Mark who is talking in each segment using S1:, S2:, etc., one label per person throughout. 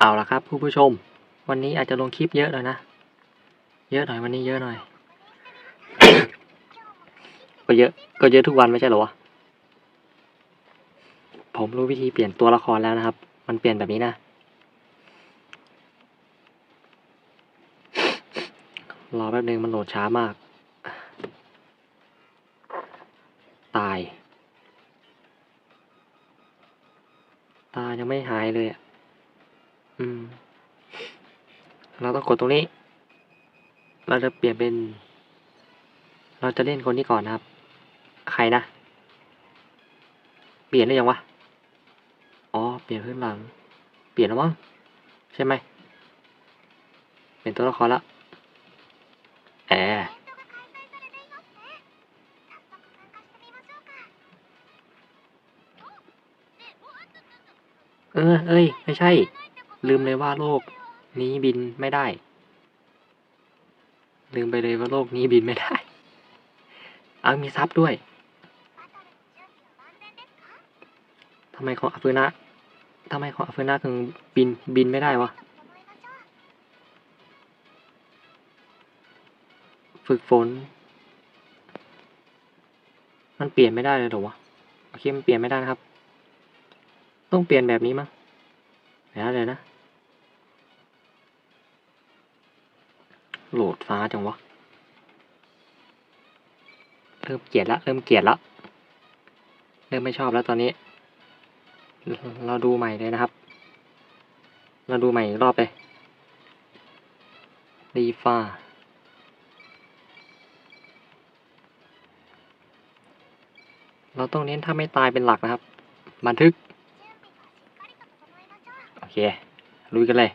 S1: เอาละครับผู้ผู้ชม วันนี้อาจจะลงคลิปเยอะหน่อยนะ เยอะหน่อยวันนี้เยอะหน่อย ก็เยอะ ก็เยอะทุกวันไม่ใช่หรอวะผมรู้วิธีเปลี่ยนตัวละครแล้วนะครับ มันเปลี่ยนแบบนี้นะ รอแป๊บนึงมันโหลดช้ามาก ตาย ตายังไม่หายเลยอะ อืม เราต้องกดตรงนี้ เราจะเปลี่ยนเป็น เราจะเล่นคนนี้ก่อนนะครับ ใครนะ เปลี่ยนได้ยังวะ อ๋อ เปลี่ยนขึ้นหลัง เปลี่ยนแล้วมั้งใช่ไหม เปลี่ยนตัวละครละแอเออ เอ้ย ไม่ใช่ ลืมเลยว่าโลกนี้บินไม่ได้ ลืมไปเลยว่าโลกนี้บินไม่ได้ เอามีซับด้วยทำไมของอาฟืนะทำไมของอาฟืนะถึงบินบินไม่ได้วะ ฝึกฝน มันเปลี่ยนไม่ได้เลยหรอวะ โอเค มันเปลี่ยนไม่ได้นะครับ ต้องเปลี่ยนแบบนี้มั้งเดี๋ยวนะเดี๋ยวนะ โหลดฟ้าจังวะ เริ่มเกลียดละ เริ่มเกลียดละ เริ่มไม่ชอบแล้วตอนนี้ เราดูใหม่เลยนะครับ เราดูใหม่อีกรอบเลยรีฟ้าเราต้องเน้นถ้าไม่ตายเป็นหลักนะครับ บันทึก โอเค ลุยกันเลย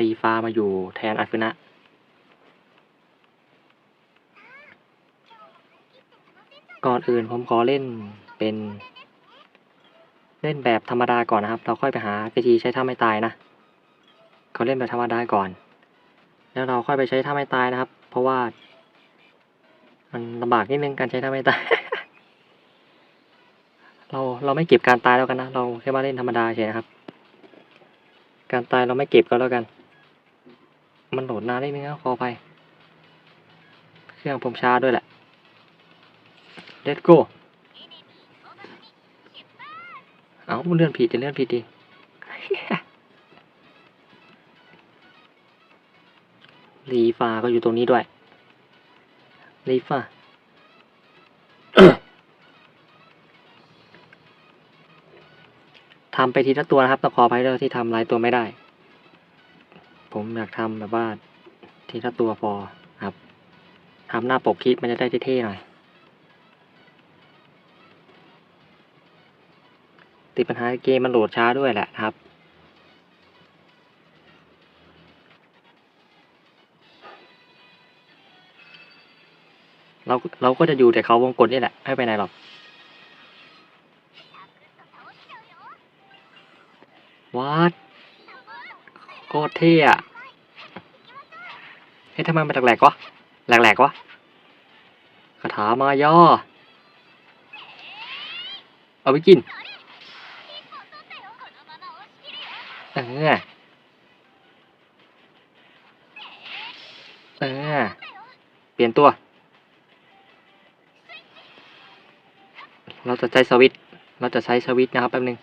S1: รีฟ้ามาอยู่แทนอาฟุนะ ก่อนอื่นผมขอเล่นเป็น เล่นแบบธรรมดาก่อนนะครับ เราค่อยไปหาวิธีใช้ท่าไม่ตายนะเขาเล่นแบบธรรมดาก่อน แล้วเราค่อยไปใช้ท่าไม่ตายนะครับ เพราะว่า มันลำบากนิดนึงการใช้ท่าไม่ตาย เราเราไม่เก็บการตายแล้วกันนะ เราแค่มาเล่นธรรมดาเฉยนะครับการตายเราไม่เก็บก็แล้วกัน มันโหลดนานนิดนึงนะขอไป เครื่องผมช้าด้วยแหละ Let's go เอาเลื่อนผิดจะเลื่อนผิดดิรีฟาก็อยู่ตรงนี้ด้วยรีฟาทำไปทีละตัวนะครับต้องขออภัยด้วยที่ทำหลายตัวไม่ได้ ผมอยากทำแบบว่าทีละตัวพอครับทำหน้าปกคลิปมันจะได้เท่ๆหน่อย ติดปัญหาเกมมันโหลดช้าด้วยแหละครับเราเราก็จะอยู่แต่เขาวงกลนี่แหละ ไม่ไปไหนหรอกวัด โคตรเท่อะเฮ้ยทำไมมันแหลกๆวะแหลกๆวะคาถามาย่อ เอาไปกิน เออ เออ เปลี่ยนตัว เราจะใช้สวิต เราจะใช้สวิตนะครับแป๊บนึง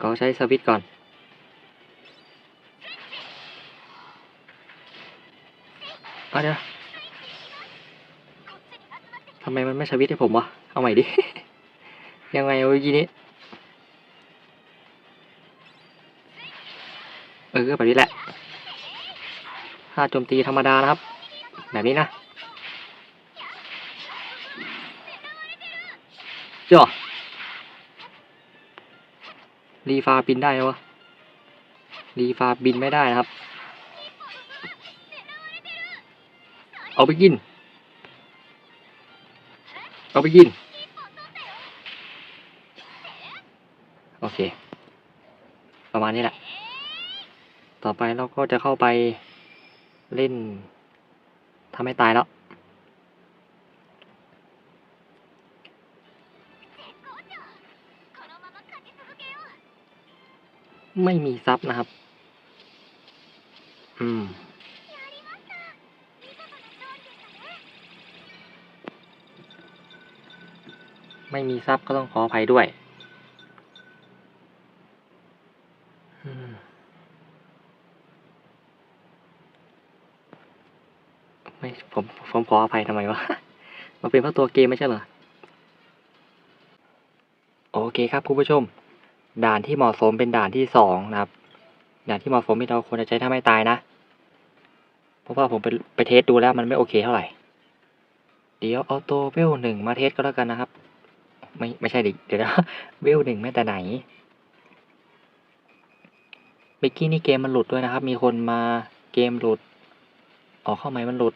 S1: ก็ใช้สวิตก่อน เอาเดี๋ยวทำไมมันไม่สวิตให้ผมวะ เอาใหม่ดิ ยังไงเมื่อกี้นี้ เออแบบนี้แหละถ้าโจมตีธรรมดานะครับ แบบนี้นะจ่อรีฟาบินได้ไหมวะรีฟาบินไม่ได้นะครับ เอาไปกิน เอาไปกิน โอเค ประมาณนี้แหละ ต่อไปเราก็จะเข้าไปเล่นทำให้ตายแล้ว ไม่มีซับนะครับ อืม ไม่มีซับก็ต้องขออภัยด้วยไม่ผมผมขออภัยทำไมวะ มันเป็นเพราะตัวเกมไม่ใช่เหรอ โอเคครับคุณผู้ชม ด่านที่เหมาะสมเป็นด่านที่สองนะครับ ด่านที่เหมาะสมที่เราควรจะใช้ถ้าไม่ตายนะ เพราะว่าผมไปไปเทสดูแล้วมันไม่โอเคเท่าไหร่ เดี๋ยวเอาตัวเวลหนึ่งมาเทสก็แล้วกันนะครับ ไม่ไม่ใช่ดิเดี๋ยวนะเวลหนึ่งแม้แต่ไหนเมื่อกี้นี่เกมมันหลุดด้วยนะครับ มีคนมาเกมหลุด ออกเข้าใหมมันหลุด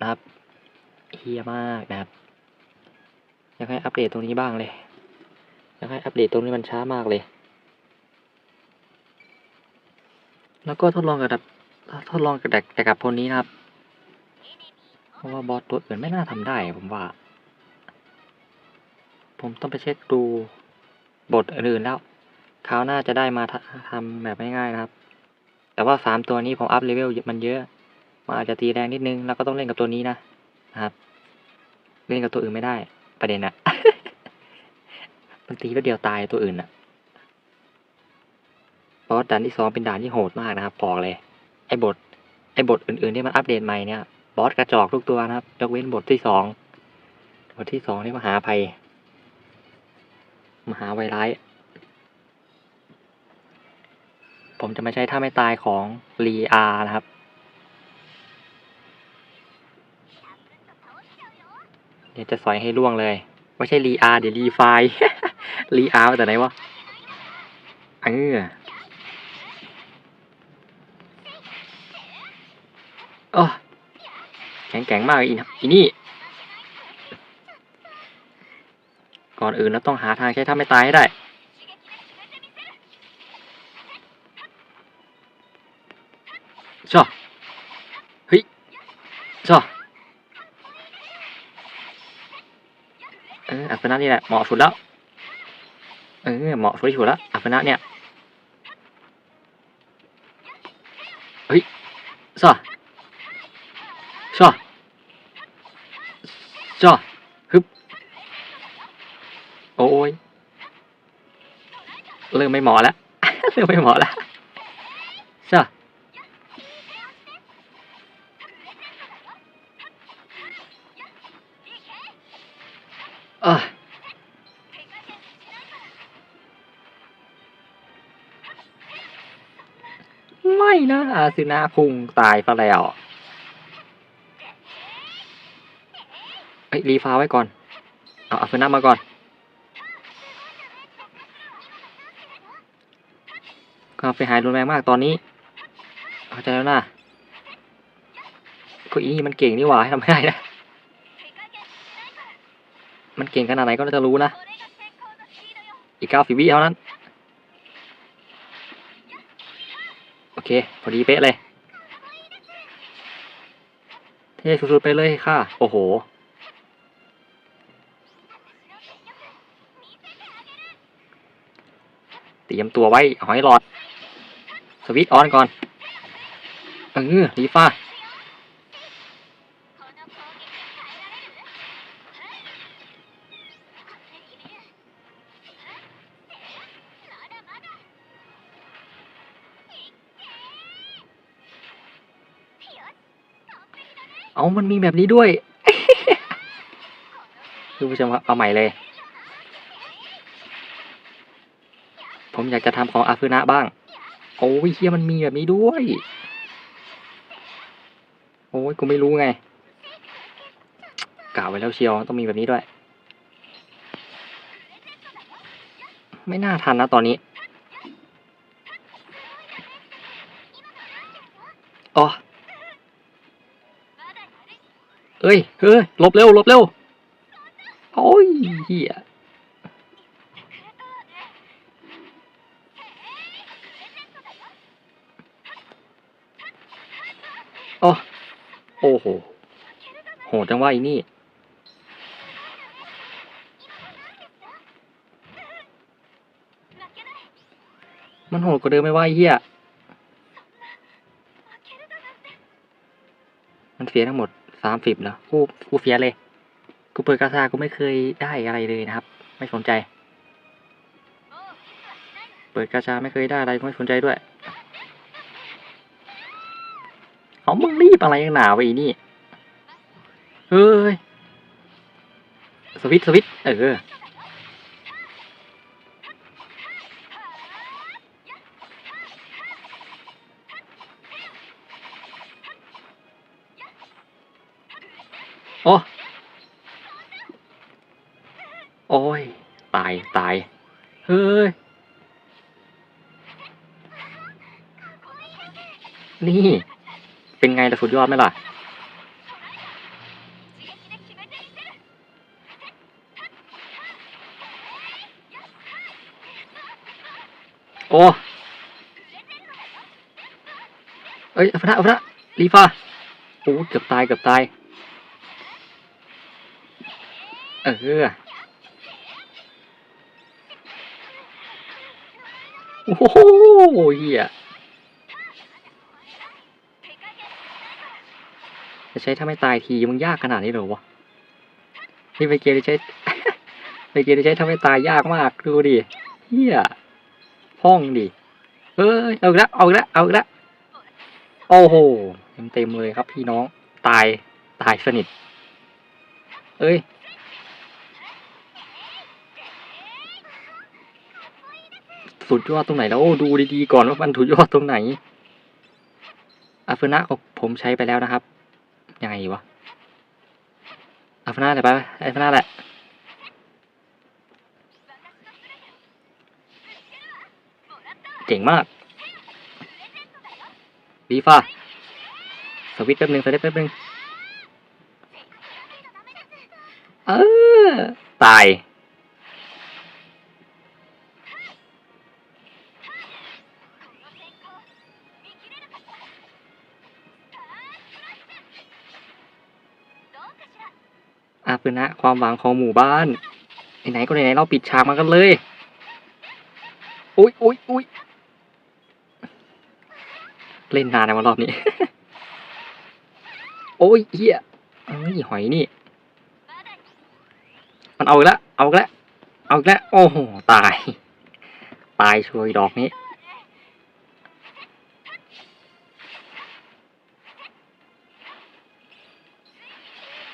S1: นะครับเฮียมากนะครับอยากให้อัปเดตตรงนี้บ้างเลยอยากให้อัปเดตตรงนี้มันช้ามากเลย แล้วก็ทดลองกับทดลองกับแต่แต่กับคนนี้นะครับ เพราะว่าบอสตัวอื่นไม่น่าทำได้ผมว่า ผมต้องไปเช็คดูบทอื่นๆแล้วคราวหน้าจะได้มาททำแบบง่ายๆนะครับ แต่ว่าสามตัวนี้ผมอัพเลเวลมันเยอะมันอาจจะตีแรงนิดนึง แล้วก็ต้องเล่นกับตัวนี้นะนะครับ เล่นกับตัวอื่นไม่ได้ ประเด็นอะมันตีแล้วเดียวตายตัวอื่นอะบอสด่านที่สองเป็นด่านที่โหดมากนะครับบอกเลย ไอ้บท ไอ้บทอื่นๆที่มันอัปเดตใหม่เนี่ยบอสกระจอกทุกตัวนะครับ ยกเว้นบทที่สองบทที่สองนี่มหาภัย มหาไวร้าย ผมจะไม่ใช้ท่าไม่ตายของรีอาร์นะครับ เดี๋ยวจะสอยให้ล่วงเลย ไม่ใช่รีอาร์เดี๋ยวรีไฟรีอาร์มาแต่ไหนวะเออโอ้แข็งแกร่งมากอีนะอีนี่ ก่อนอื่นเราต้องหาทางใช้ท่าไม่ตายให้ได้ ชอเฮ้ยชอเอออัปนานี่แหละเหมาะสุดแล้ว เออเหมาะสุดที่สุดแล้วอัปนาเนี่ย เฮ้ยชอชอชอบ โอ้ยเริ่มไม่เหมาะแล้วเริ่มไม่เหมาะแล้วชออะไม่นะอาซินาพุงตายไปแล้วเฮ้ยรีฟ้าไว้ก่อน เอาอาซินามาก่อน กาไฟหายรุนแรงมากตอนนี้เข้าใจแล้วนะก็อีนี่มันเก่งนี่หว่าให้ทำไม่ได้นะมันเก่งขนาดไหนก็น่าจะรู้นะอีกเก้าสิบวิเท่านั้น โอเค พอดีเป๊ะเลย เท่สุดๆไปเลยค่ะ โอ้โห เตรียมตัวไว้หอยหลอด สวิตออนก่อนเออรีฟ้าเอามันมีแบบนี้ด้วยคุณผู้ชมครับเอาใหม่เลย ผมอยากจะทำของอาฟุนะบ้าง โอ้ยเฮียมันมีแบบนี้ด้วย โอ้ยกูไม่รู้ไงกล่าวไว้แล้วเชียวต้องมีแบบนี้ด้วย ไม่น่าทันนะตอนนี้อ๋อเอ้ยเฮ้ยหลบเร็วหลบเร็วโอ้ยเฮีย โอ้โอ้โห โหจังว่าอีนี่ มันโหดกว่าเดิมไม่ว่าไอ้เฮียมันเสียทั้งหมดสามสิบแล้วกูกูเสียเลย กูเปิดกาซากูไม่เคยได้อะไรเลยนะครับ ไม่สนใจ เปิดกาชาไม่เคยได้อะไรไม่สนใจด้วย เขามึงรีบอะไรกันหนาวะอีนี่ เฮ้ย สวิตสวิตเออ โอ้ โอ้ย ตาย ตาย เฮ้ย นี่ เป็นไงล่ะสุดยอดไหมล่ะ โอ้เอ้ยเอาพระเอาพระรีฟาโอ้เกือบตายเกือบตาย เออโอ้โหเหี้ย จะใช้ถ้าไม่ตายทีมึงยากขนาดนี้เหรอวะนี่ไปเกมที่ใช้ไปเกมที่ใช้ถ้าไม่ตายยากมากดูดิเฮียห้องดิเอ้ยเอาอีกแล้วเอาอีกแล้วเอาอีกแล้วโอ้โหเต็มเต็มเลยครับพี่น้องตายตายสนิท เอ้ยสุดยอดตรงไหนแล้วโอ้ดูดีๆก่อนว่ามันสุดยอดตรงไหนอาฟนะของผมใช้ไปแล้วนะครับ ยังไงวะอาฟนะแหละปะอาฟนาแหละเจ๋งมากบีฟ้าสวิตช์แป๊บนึงสวิตช์แป๊บนึงเออตาย อนะความหวังของหมู่บ้านไหนๆก็ไหนๆเราปิดฉากมากันเลยอุ้ยอุ้ยอุ้ยเล่นนานนะวันรอบนี้ โอ้ยเฮียเอ้ยหอยนี่ มันเอาอีกแล้วเอาอีกแล้วเอาอีกแล้วโอ้โหตาย ตายช่วยดอกนี้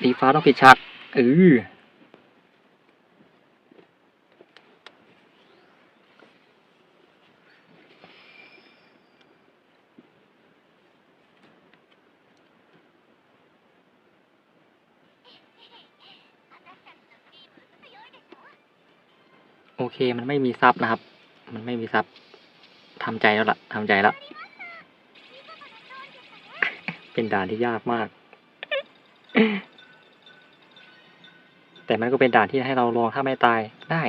S1: ดีฟ้าต้องปิดฉาก เออโอเค มันไม่มีซับนะครับ มันไม่มีซับทำใจแล้วล่ะทำใจแล้ว เป็นด่านที่ยากมาก แต่มันก็เป็นด่านที่ให้เราลองถ้าไม่ตายได้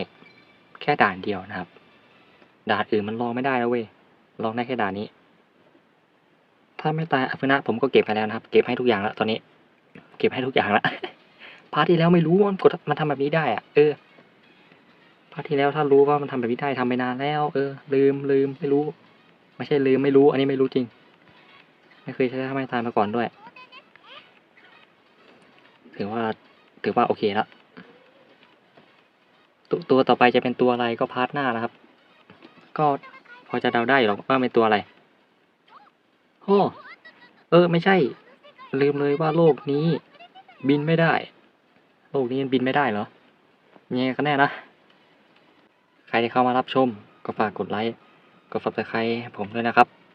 S1: แค่ด่านเดียวนะครับ ด่านอื่นมันลองไม่ได้แล้วเว้ยลองได้แค่ด่านนี้ ถ้าไม่ตายอัฟนะผมก็เก็บไปแล้วนะครับ เก็บให้ทุกอย่างแล้วตอนนี้ เก็บให้ทุกอย่างแล้วพาร์ทที่แล้วไม่รู้ว่ามันกดมันทำแบบนี้ได้อะเออพาร์ทที่แล้วถ้ารู้ว่ามันทำแบบนี้ได้ทำไปนานแล้ว เออ ลืมลืมไม่รู้ ไม่ใช่ลืมไม่รู้ อันนี้ไม่รู้จริง ไม่เคยใช้ถ้าไม่ตายมาก่อนด้วย ถือว่าถือว่าโอเคแล้ว ตัวต่อไปจะเป็นตัวอะไรก็พาร์ทหน้านะครับ ก็พอจะเดาได้อยู่หรอกว่าเป็นตัวอะไรโอ้เออ ไม่ใช่ ลืมเลยว่าโลกนี้ บินไม่ได้ โลกนี้มันบินไม่ได้เหรอยังไงกันแน่นะ ใครที่เข้ามารับชม ก็ฝากกดไลค์กด subscribe ผมด้วยนะครับ